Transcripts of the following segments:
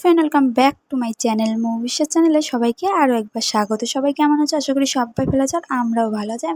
Friend welcome back to my channel মুভিসের চ্যানেলে সবাইকে আরও একবার স্বাগত। সবাই কেমন আছে? আশা করি সবাই ভালো আছে আর আমরাও ভালো আছি।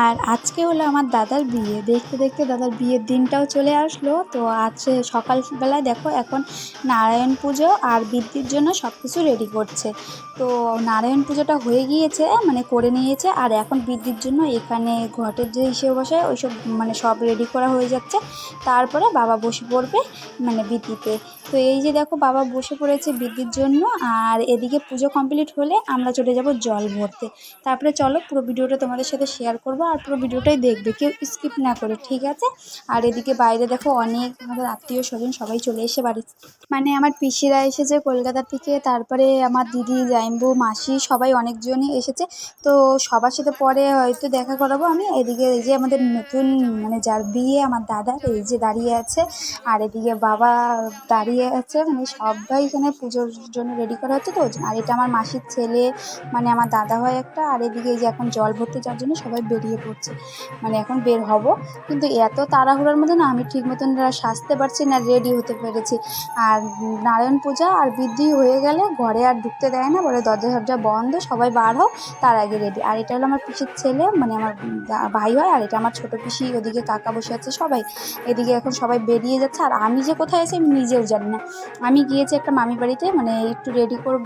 আর আজকে হলো আমার দাদার বিয়ে। দেখতে দেখতে দাদার বিয়ের দিনটাও চলে আসলো। তো আজকে সকালবেলায় দেখো এখন নারায়ণ পুজো আর বৃদ্ধির জন্য সব কিছু রেডি করছে। তো নারায়ণ পুজোটা হয়ে গিয়েছে মানে করে নিয়েছে আর এখন বৃদ্ধির জন্য এখানে ঘটের যে হিসেবে বসায় ওইসব মানে সব রেডি করা হয়ে যাচ্ছে। তারপরে বাবা বসে পড়বে মানে বৃদ্ধিতে তো এই যে দেখো বাবা বসে পড়েছে বৃদ্ধির জন্য আর এদিকে পুজো কমপ্লিট হলে আমরা চলে যাব জল ভরতে। তারপরে চলো পুরো ভিডিওটা তোমাদের সাথে শেয়ার করব। আর পুরো ভিডিওটাই দেখবে। কেউ স্কিপ না করে, ঠিক আছে? আর এদিকে বাইরে দেখো অনেক আমাদের আত্মীয় স্বজন সবাই চলে এসে বাড়ি। মানে আমার পিসিরা এসেছে কলকাতা থেকে, তারপরে আমার দিদি, জাইম্বু, মাসি সবাই অনেকজনই এসেছে। তো সবার সাথে পরে হয়তো দেখা করাবো আমি। এদিকে এই যে আমাদের নতুন মানে যার বিয়ে, আমার দাদার, এই যে দাঁড়িয়ে আছে। আর এদিকে বাবা দাঁড়িয়ে আছে মানে সবাই এখানে পুজোর জন্য রেডি করা হচ্ছে তো আর এটা আমার মাসির ছেলে মানে আমার দাদা হয় একটা। আর এদিকে এই যে এখন জল ভরতে যাওয়ার জন্য সবাই বেরিয়ে পড়ছে। মানে এখন বের হব। কিন্তু এত তাড়াহুড়ার মধ্যে না আমি ঠিক মতন সাজতে পারছি না রেডি হতে পেরেছি। আর নারায়ণ পূজা আর বৃদ্ধি হয়ে গেলে ঘরে আর ঢুকতে দেয় না, বলে দরজা দরজা বন্ধ, সবাই বার হোক তার আগে রেডি আর এটা হলো আমার পিসির ছেলে মানে আমার ভাই হয়, আর এটা আমার ছোটো পিসি, ওদিকে কাকা বসে আছে সবাই। এদিকে এখন সবাই বেরিয়ে যাচ্ছে, আর আমি যে কোথায় আছি আমি নিজেও জানি না। আমি গিয়েছি একটা মামি বাড়িতে মানে একটু রেডি করব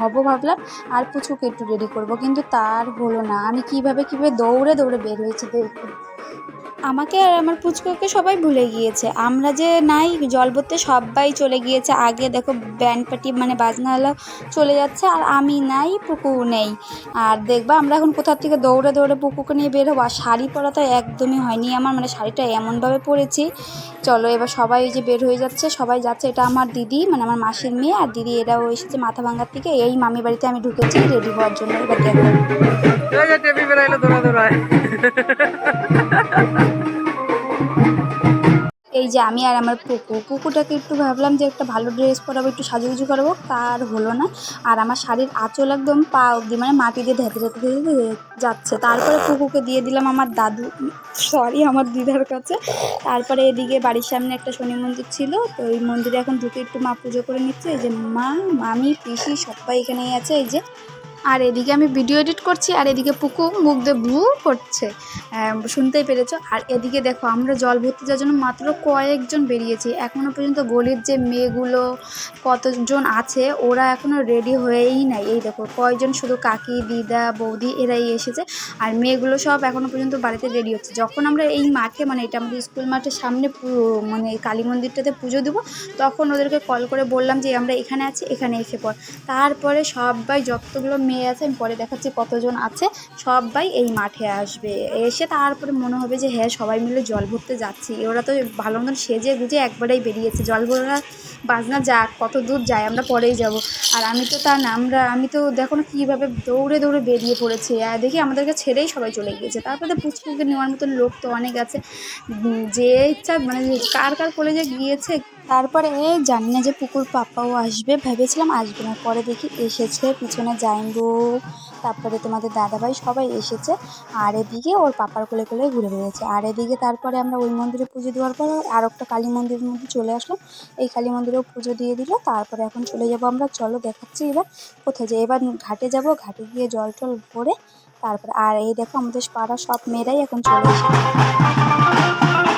হব ভাবলাম, আর পুচুকে একটু রেডি করব, কিন্তু তার হলো না। আমি কীভাবে কীভাবে দৌড়ে দৌড়ে বের হয়েছে দেখুন। আমাকে আর আমার পুচকুকে সবাই ভুলে গিয়েছে। আমরা যে নাই জল ভরতে সবাই চলে গিয়েছে। আগে দেখো ব্যান্ড পার্টি মানে বাজনাওয়ালা চলে যাচ্ছে আর আমি নাই পুকু নেই। আর দেখবা আমরা এখন কোথার থেকে দৌড়ে দৌড়ে পুকুকে নিয়ে বের হব? আর শাড়ি পরা তো একদমই হয়নি আমার মানে শাড়িটা এমনভাবে পরেছি। চলো এবার সবাই যে বের হয়ে যাচ্ছে, সবাই যাচ্ছে। এটা আমার দিদি মানে আমার মাসির মেয়ে। আর দিদি এরাও এসেছে মাথা ভাঙার থেকে। এই মামি বাড়িতে আমি ঢুকেছি রেডি হওয়ার জন্য। এবার দেখো। এই যে আমি আর আমার পুকু, পুকুটাকে একটু ভাবলাম যে একটা ভালো ড্রেস পরাবো, একটু সাজুগুজু করাবো, তার হলো না। আর আমার শাড়ির আঁচল একদম পা অবধি মানে মাটি দিয়ে ধেতে ধেতে ধেতে যাচ্ছে। তারপরে পুকুকে দিয়ে দিলাম আমার দাদু সরি আমার দিদার কাছে। তারপরে এদিকে বাড়ির সামনে একটা শনি মন্দির ছিল, তো এই মন্দিরে এখন ঢুকে একটু মা পুজো করে নিচ্ছে। এই যে মা, মামি, পিসি, সবাই এখানেই আছে। এই যে আর এদিকে আমি ভিডিও এডিট করছি, আর এদিকে পুকু মুখ দিয়ে ভু করছে। শুনতেই পেরেছ? আর এদিকে দেখো, আমরা জল ভর্তি যাওয়ার জন্য মাত্র কয়েকজন বেরিয়েছি। এখনও পর্যন্ত গলির যে মেয়েগুলো কতজন আছে, ওরা এখনও রেডি হয়েই নাই। এই দেখো, কয়জন শুধু কাকি, দিদা, বৌদি এরাই এসেছে, আর মেয়েগুলো সব এখনও পর্যন্ত বাড়িতে রেডি হচ্ছে। যখন আমরা এই মাঠে মানে এটা আমাদের স্কুল মাঠের সামনে মানে কালী মন্দিরটাতে পুজো দেবো, তখন ওদেরকে কল করে বললাম যে, আমরা এখানে আছি, এখানে এসে পড়। তারপরে সবাই যতগুলো মেয়ে আছে, আমি পরে দেখাচ্ছি কতজন আছে, সবাই এই মাঠে আসবে। এসে তারপরে মনে হবে যে হ্যাঁ সবাই মিলে জল ভরতে যাচ্ছি। ওরা তো ভালো মতন সেজে গুজে একবারেই বেরিয়েছে। জল ভরা বাজনা যাক কত দূর যায়, আমরা পরেই যাব। আর আমি তো তা না, আমরা, আমি তো দেখো না কীভাবে দৌড়ে দৌড়ে বেরিয়ে পড়েছি। আর দেখি আমাদেরকে ছেড়েই সবাই চলে গিয়েছে। তারপরে পুচকুকে নেওয়ার মতন লোক তো অনেক আছে। যে ইচ্ছা মানে কার কার কলেজে গিয়েছে তারপরে জানি না যে পুকুর পাপাও আসবে, ভেবেছিলাম আসবে না। পরে দেখি এসেছে, পিছনে জাইম্বু তারপরে তোমাদের দাদাভাই সবাই এসেছে। আর এদিকে ওর পাপার কোলে কোলে ঘুরে বেড়েছে আর এদিকে তারপরে আমরা ওই মন্দিরে পুজো দেওয়ার পর আর একটা কালী মন্দিরের মধ্যে চলে আসলাম। এই কালী মন্দিরেও পুজো দিয়ে দিল। তারপরে এখন চলে যাব আমরা। চলো দেখাচ্ছি এবার কোথায় যাই। এবার ঘাটে যাব। ঘাটে গিয়ে জল টল ভরে তারপরে আর এই দেখো আমাদের পাড়ার সব মেয়েরাই এখন চলে এসেছে।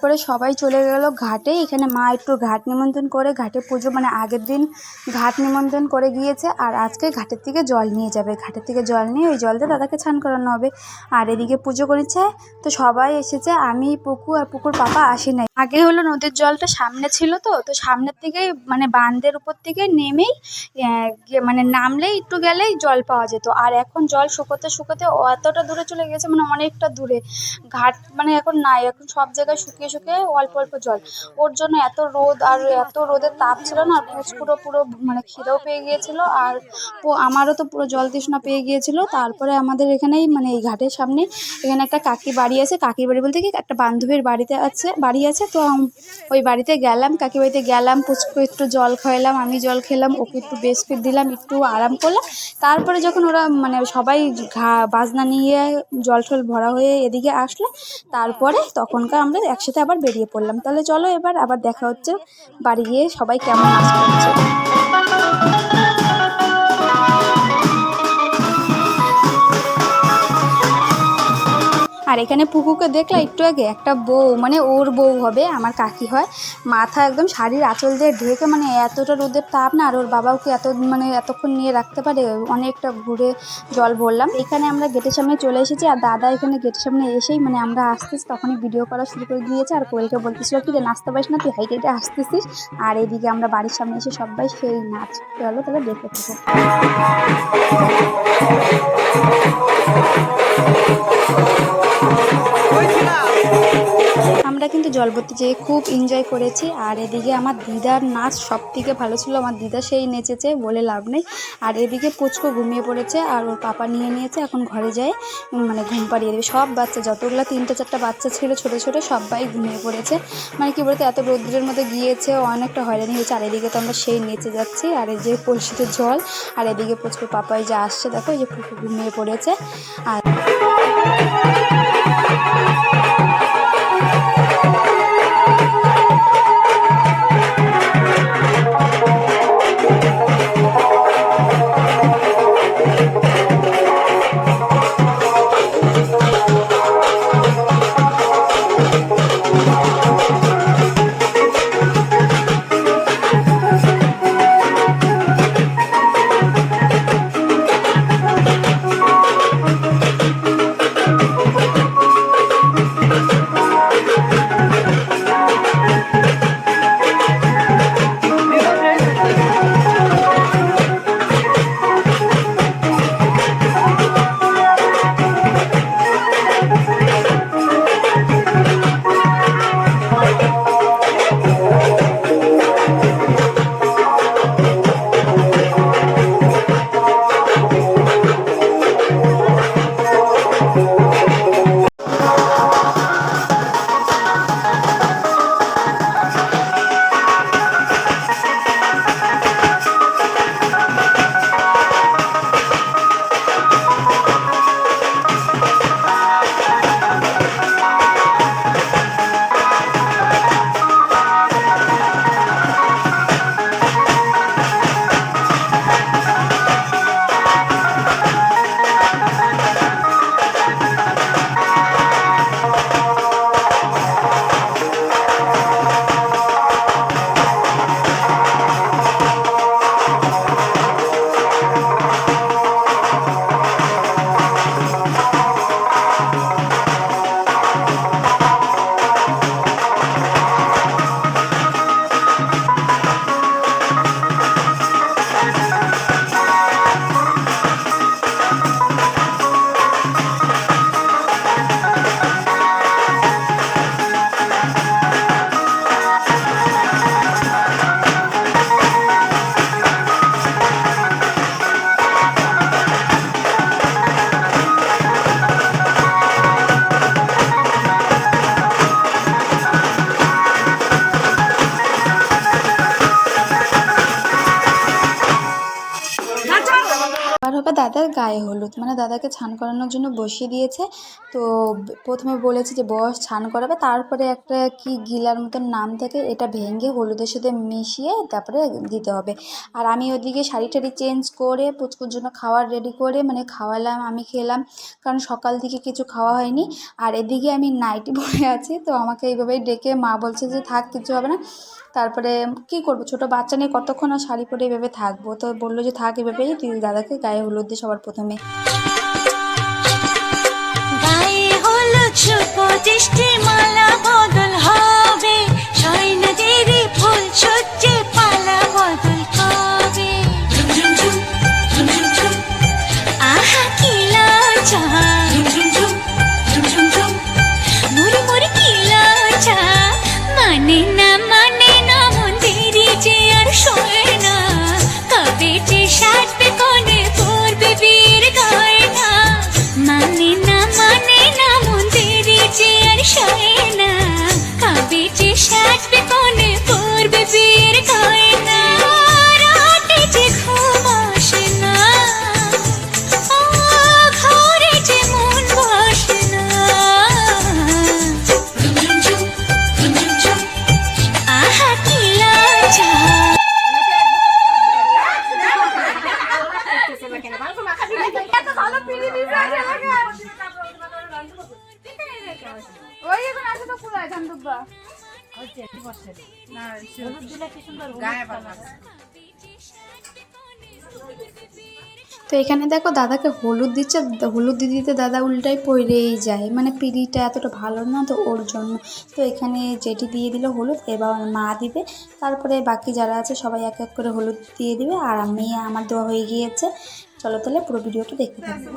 তারপরে সবাই চলে গেল ঘাটে। এখানে মা একটু ঘাট নিমন্ত্রণ করে, ঘাটে পুজো মানে আগের দিন ঘাট নিমন্ত্রণ করে গিয়েছে। আর আজকে ঘাটের থেকে জল নিয়ে যাবে। ঘাটের থেকে জল নিয়ে ওই জল দিয়ে দাদাকে স্নান করানো হবে। আর এদিকে পুজো করেছে, তো সবাই এসেছে। আমি, পুকু আর পুকুর পাপা আসি নাই। আগে হলো নদীর জলটা সামনে ছিল তো তো সামনের থেকে মানে বাঁধের উপর থেকে নেমেই মানে নামলেই একটু গেলেই জল পাওয়া যেত। আর এখন জল শুকোতে শুকোতে এতটা দূরে চলে গেছে মানে অনেকটা দূরে। ঘাট মানে এখন নাই, এখন সব জায়গায় শুকিয়ে শুকিয়ে অল্প অল্প জল। ওর জন্য এত রোদ আর এত রোদের তাপ ছিল না পুরো পুরো মানে খিদেও পেয়ে গিয়েছিল আর আমারও তো পুরো জল তৃষ্ণা পেয়ে গিয়েছিল। তারপরে আমাদের এখানেই মানে এই ঘাটের সামনে এখানে একটা কাকি বাড়ি আছে। কাকির বাড়ি বলতে কি একটা বান্ধবীর বাড়িতে আছে, বাড়ি আছে। তো ওই বাড়িতে গেলাম, কাকি বাড়িতে গেলাম পুচকু একটু জল খাওয়ালাম আমি জল খেলাম, ওকে একটু বিস্কিট দিলাম, একটু আরাম করলাম। তারপরে যখন ওরা মানে সবাই ঘা বাজনা নিয়ে জল টল ভরা হয়ে এদিকে আসলো, তারপরে তখনকার আমরা একসাথে আবার বেরিয়ে পড়লাম। তাহলে চলো এবার আবার দেখা হচ্ছে। বাড়ি গিয়ে সবাই কেমন নাচ করছে এখানে পুকুকে দেখলাম একটু আগে একটা বউ মানে ওর বউ হবে, আমার কাকি হয়। মাথা একদম শাড়ির আঁচল দিয়ে ঢেকে মানে এতটা রোদের তাপ না, আর ওর বাবাও কি এত মানে এতক্ষণ নিয়ে রাখতে পারে, অনেকটা ঘুরে জল ভরলাম। এখানে আমরা গেটের সামনে চলে এসেছি, আর দাদা এখানে গেটের সামনে এসেই মানে আমরা আসতেছি, তখনই ভিডিও করা শুরু করে দিয়েছে, আর কোয়েলকে বলতেছিল, কি রে, নাচতে পারিস না তুই? হাইটে আসতেছিস আর এদিকে আমরা বাড়ির সামনে এসে সবাই সেই নাচ চলো তাহলে দেখতে থাকো। কিন্তু জলপতি যেয়ে খুব এনজয় করেছি। আর এদিকে আমার দিদার নাচ সব থেকে ভালো ছিল। আমার দিদা সেই নেচেছে বলে লাভ নেই। আর এদিকে পুচকো ঘুমিয়ে পড়েছে আর ওর পাপা নিয়ে নিয়েছে, এখন ঘরে যায় মানে ঘুম পাড়িয়ে দেবে। সব বাচ্চা, যতগুলো তিনটে, চারটা বাচ্চা ছিল, ছোটো ছোটো, সবাই ঘুমিয়ে পড়েছে। মানে কি বলতো, এত রৌদ্রের মধ্যে গিয়েছে, অনেকটা হয়রানি হয়েছে। আর এদিকে তো আমরা সেই নেচে যাচ্ছি। আর এই যে কলসিতে জল, আর এদিকে পুচকো পাপাই যে আসছে, দেখো, এই যে পুকু ঘুমিয়ে পড়েছে। আর দাদাকে স্নান করানোর জন্য বসিয়ে দিয়েছে। তো প্রথমে বলেছে যে, বস স্নান করাবে। তারপরে একটা কি গিলার মতন নাম থাকে, এটা ভেঙে হলুদের সাথে মিশিয়ে তারপরে দিতে হবে। আর আমি ওদিকে শাড়ি টাড়ি চেঞ্জ করে, পুচকুর জন্য খাওয়ার রেডি করে মানে খাওয়ালাম, আমি খেলাম, কারণ সকাল থেকে কিছু খাওয়া হয়নি। আর এদিকে আমি নাইটি পরে আছি, তো আমাকে এইভাবেই ডেকে মা বলছে যে, থাক, কিছু হবে না। তারপরে, কি করব? ছোট বাচ্চা নিয়ে কতক্ষণ আর শাড়ি পরে এভাবে থাকব? তো বলল যে, থাক, এভাবেই তুই দাদাকে গায়ে হলুদ দিয়ে সবার প্রথমে। গায়ে মালা বদল হবে। সৈন্যদেরই ফুল সজ্জে তো এখানে দেখো দাদাকে হলুদ দিচ্ছে হলুদ দিতে দাদা উল্টাই পড়েই যায়। মানে পিড়িটা এতটা ভালো না তো ওর জন্য। তো এখানে যেটি দিয়ে দিল হলুদ, এবার মা দিবে। তারপরে বাকি যারা আছে সবাই এক এক করে হলুদ দিয়ে দিবে। আর আমি, আমার দেওয়া হয়ে গিয়েছে। চলো তাহলে পুরো ভিডিওটা দেখতে থাকব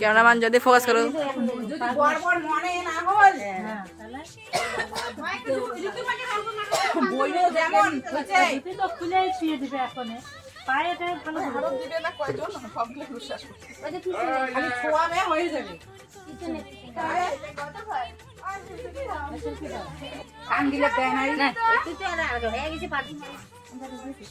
ক্যামেরাম্যান যদি ফোকাস করো। তুই তো খুলে শুয়ে দিবে এখন পায়েটা ভালো হয়েছে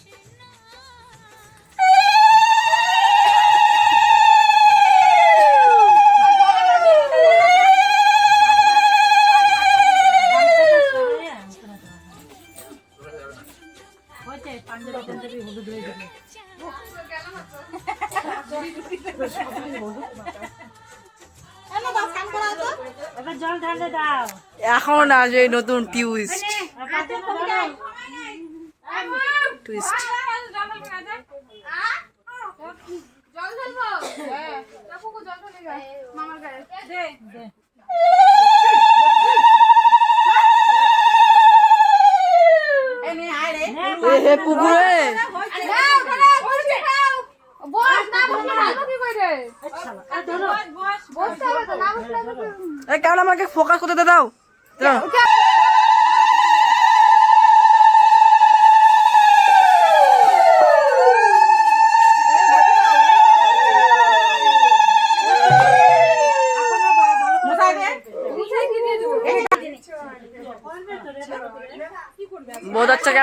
নতুন টুইস্ট এবার জল ঢালো। টুইস্ট পুকুরে আর ধরো। এই ক্যামেরাম্যানকে ফোকাস করতে দে দাও দাও।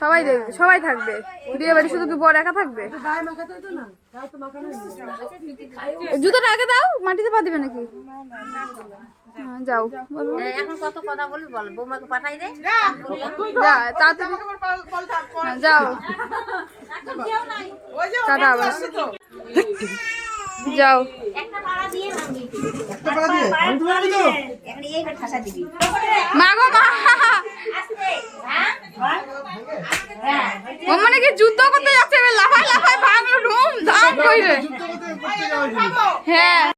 সবাই দেখবে সবাই থাকবে। বিয়ে বাড়ি শুধু কি বর একা থাকবে? জুতোটা আগে দাও মাটিতে পা দিবে নাকি? হ্যাঁ, যাও। এখন কত কথা বলি বল বৌমাকে পাঠাই দে। যা তাড়াতাড়ি হ্যাঁ, যাও। টাটা আবার। যাও। একটা পাড়া দিয়ে নামবি একটা এইবার ঠাসা দিবি মা। গো মা আস্তে ও মানে কি যুদ্ধ করতে যাচ্ছে লাফায় লাফায় ভাঙলো রুম ধান কইরে। হ্যাঁ।